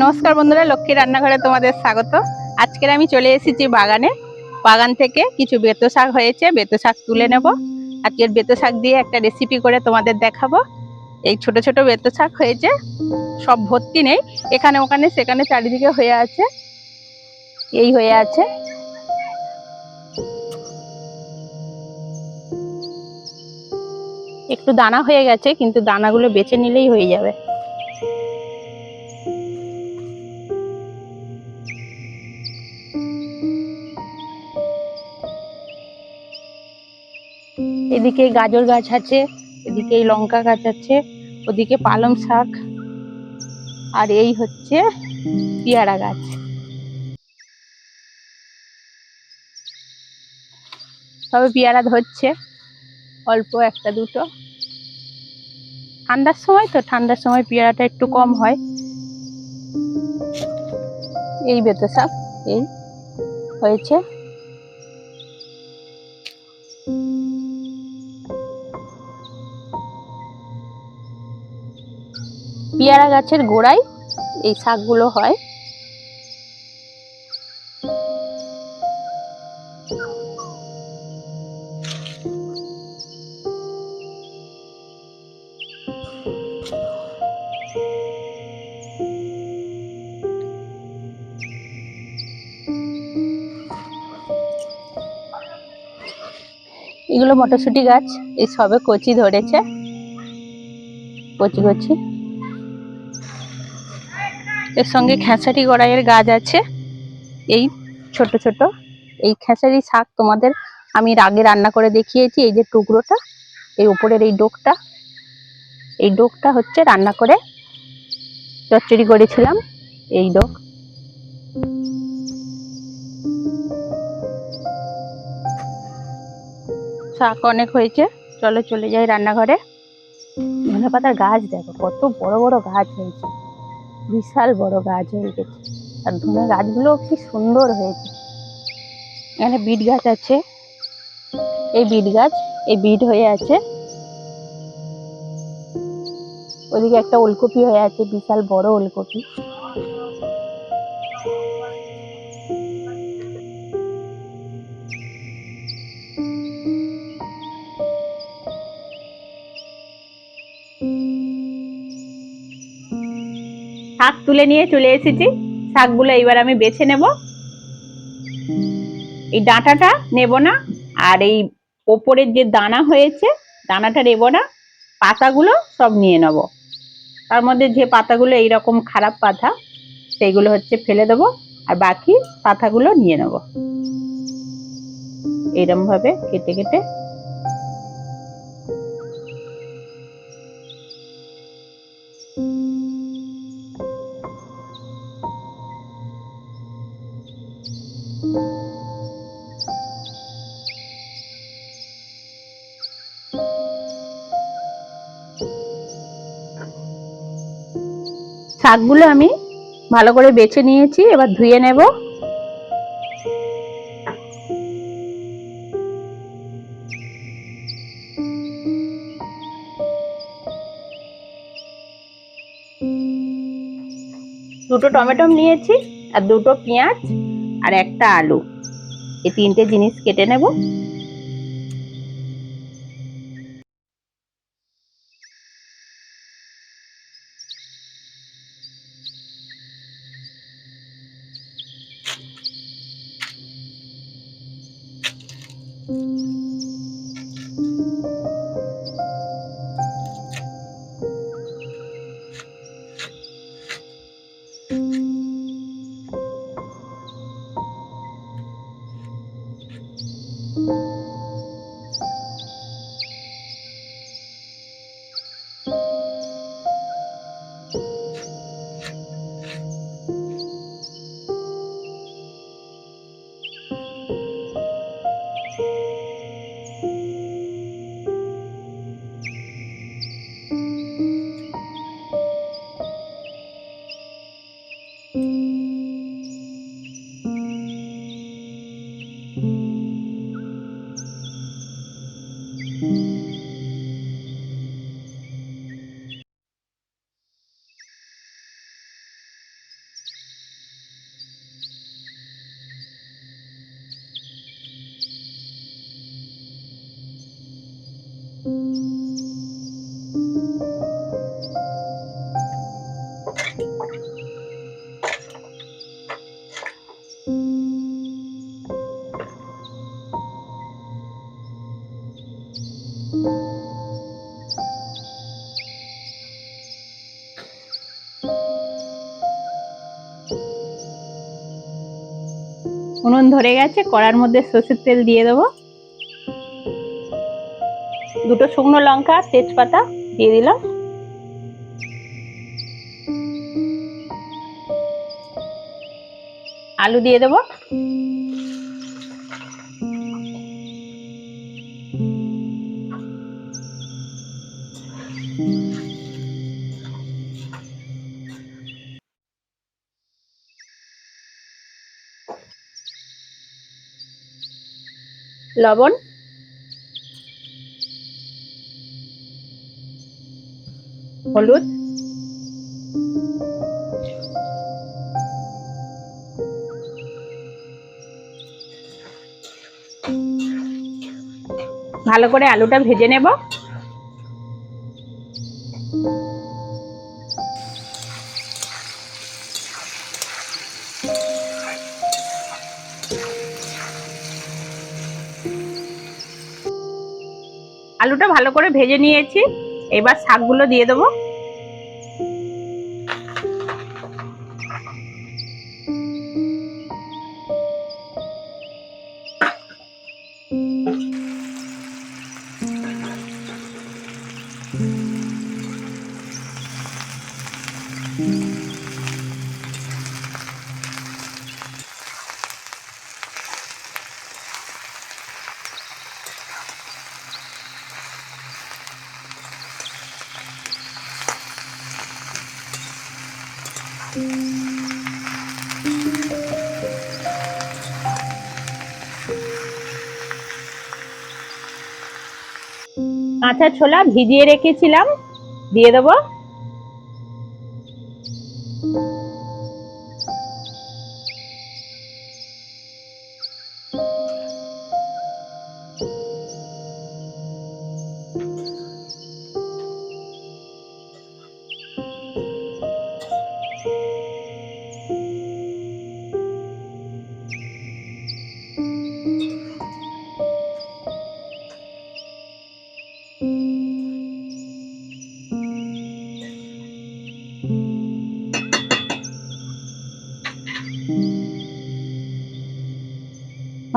নমস্কার বন্ধুরা লক্ষ্মী রান্নাঘরে তোমাদের স্বাগত। আজকের আমি চলে এসেছি বাগানে। বাগান থেকে কিছু বেতো শাক হয়েছে, বেতো শাক তুলে নেব। আজকের বেতো শাক দিয়ে একটা রেসিপি করে তোমাদের দেখাবো। এই ছোট ছোট বেতো শাক হয়েছে, সব ভর্তি নেই। এখানে, ওখানে, সেখানে চারিদিকে হয়ে আছে। এই হয়ে আছে। একটু দানা হয়ে গেছে, কিন্তু দানাগুলো বেছে নিলেই হয়ে যাবে। এদিকে গাজর গাছ আছে, এদিকে লঙ্কা গাছ আছে, ওদিকে পালং শাক, আর এই হচ্ছে পেয়ারা গাছ। তবে পেয়ারা ধরছে, অল্প একটা দুটো। ঠান্ডার সময় তো, ঠান্ডার সময় পেয়ারাটা একটু কম হয়। এই বেতো শাক এই হয়েছে। পেয়ারা গাছের গোড়ায় এই শাকগুলো হয়। এগুলো মটরশুঁটি গাছ, এই সবে কচি ধরেছে। কচি কচি। এর সঙ্গে খেসারি গড়াইয়ের গাছ আছে। এই ছোট ছোট। এই খেসারি শাক তোমাদের আমি আগে রান্না করে দেখিয়েছি। এই যে টুকরোটা, এই উপরের এই ডোকটা এই ডোকটা হচ্ছে রান্না করে চচ্চড়ি করেছিলাম। এই ডোক। শাক অনেক হয়েছে। চলো চলে যাই রান্নাঘরে। ধনে পাতার গাছ দেখো, কত বড় বড় গাছ হয়েছে। বিশাল বড় গাছ হয়ে গেছে। আর ধনে গাছগুলো কি সুন্দর হয়েছে। এখানে বিট গাছ আছে। এই বিট গাছ, এই বিট হয়ে আছে। ওদিকে একটা ওলকপি হয়ে আছে, বিশাল বড় ওলকপি। শাক তুলে নিয়ে চলে এসেছি। শাকগুলো এইবার আমি বেছে নেব। এই ডাঁটাটা নেব না, আর এই ওপরের যে দানা হয়েছে, দানাটা নেব না, পাতাগুলো সব নিয়ে নেব। তার মধ্যে যে পাতাগুলো এইরকম খারাপ পাতা সেইগুলো হচ্ছে ফেলে দেবো, আর বাকি পাতাগুলো নিয়ে নেব। এইরকম ভাবে কেটে কেটে শাকগুলো আমি ভালো করে বেছে নিয়েছি, এবার ধুয়ে নেব। দুটো টমেটো নিয়েছি, আর দুটো পেঁয়াজ আর একটা আলু। এই তিনটে জিনিস কেটে নেব। mm উনুন ধরে গেছে, কড়ার মধ্যে সর্ষের তেল দিয়ে দেবো। দুটো শুকনো লঙ্কা, তেজপাতা দিয়ে দিলাম। আলু দিয়ে দেবো। লবণ। হলুদ। ভালো করে আলুটা ভেজে নেব। আলুটা ভালো করে ভেজে নিয়েছি। এবার শাকগুলো দিয়ে দেবো। কাঁচা ছোলা ভিজিয়ে রেখেছিলাম। দিয়ে দেবো।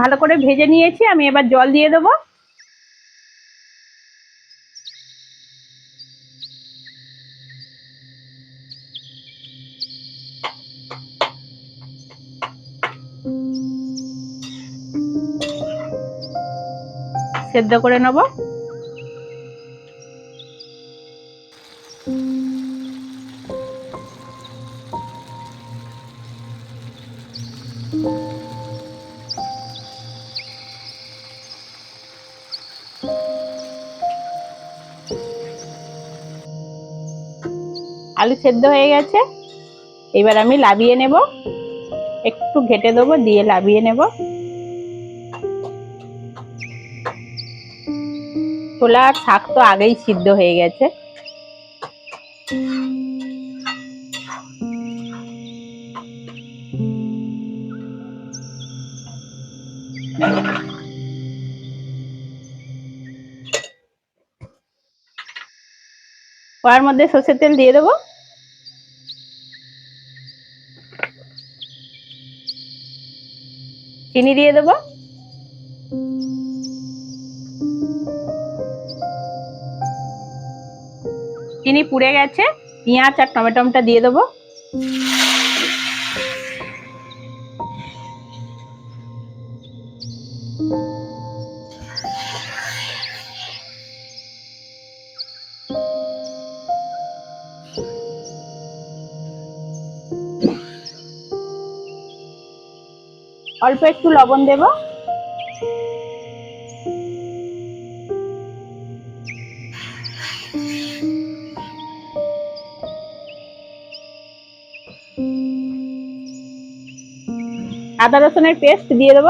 ভালো করে ভেজে নিয়েছি আমি এবার জল দিয়ে দেবো। সেদ্ধ করে নেব। আলু সেদ্ধ হয়ে গেছে। এবার আমি লাবিয়ে নেব। একটু ঘেটে দেবো, দিয়ে লাবিয়ে নেব। ছোলা আর শাক তো আগেই সিদ্ধ হয়ে গেছে। কড়ার মধ্যে সর্ষের তেল দিয়ে দেবো। চিনি দিয়ে দেবো। চিনি পুড়ে গেছে পেঁয়াজ আর টমেটোমটা দিয়ে দেবো। অল্প একটু লবণ দেব। আদা রসুনের পেস্ট দিয়ে দেব।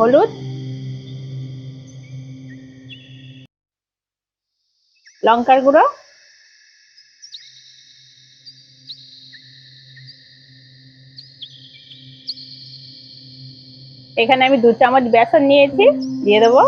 হলুদ। লঙ্কার গুঁড়ো। এখানে আমি দু চামচ বেসন নিয়েছি দিয়ে দেবো।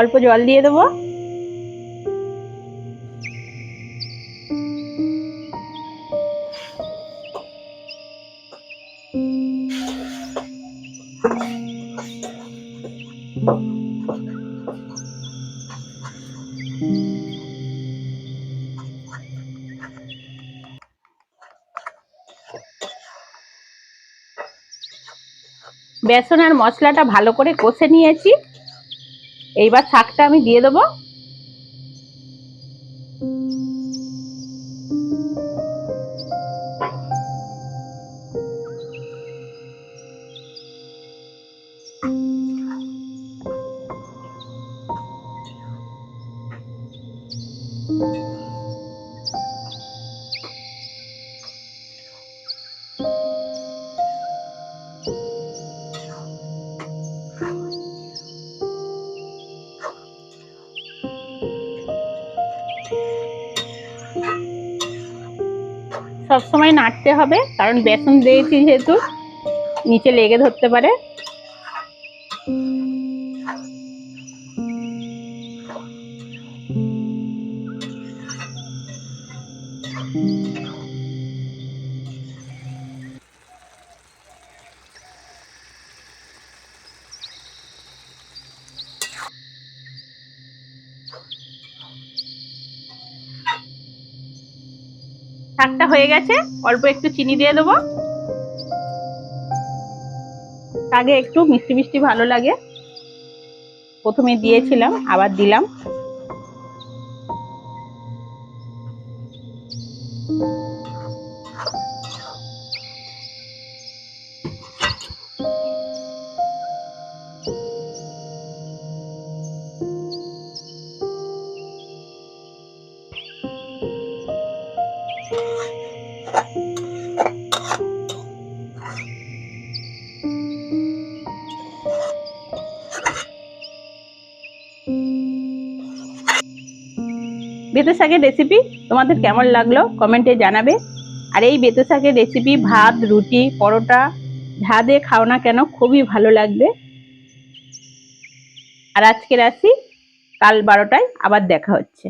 অল্প জল দিয়ে দেবো। বেসন আর মশলাটা ভালো করে কষে নিয়েছি। এইবার শাকটা আমি দিয়ে দেবো। সবসময় নাড়তে হবে কারণ বেসন দিয়েছি যেহেতু নিচে লেগে ধরতে পারে। শাকটা হয়ে গেছে, অল্প একটু চিনি দিয়ে দেবো। আগে একটু মিষ্টি মিষ্টি ভালো লাগে। প্রথমে দিয়েছিলাম, আবার দিলাম। বেতে শাকের রেসিপি তোমাদের কেমন লাগল? কমেন্টে জানাবে। আর এই বেতে শাকের রেসিপি ভাত, রুটি, পরোটা, যা দিয়ে খাও না কেন খুবই ভালো লাগবে। আর আজকের আসি কাল বারোটায় আবার দেখা হচ্ছে।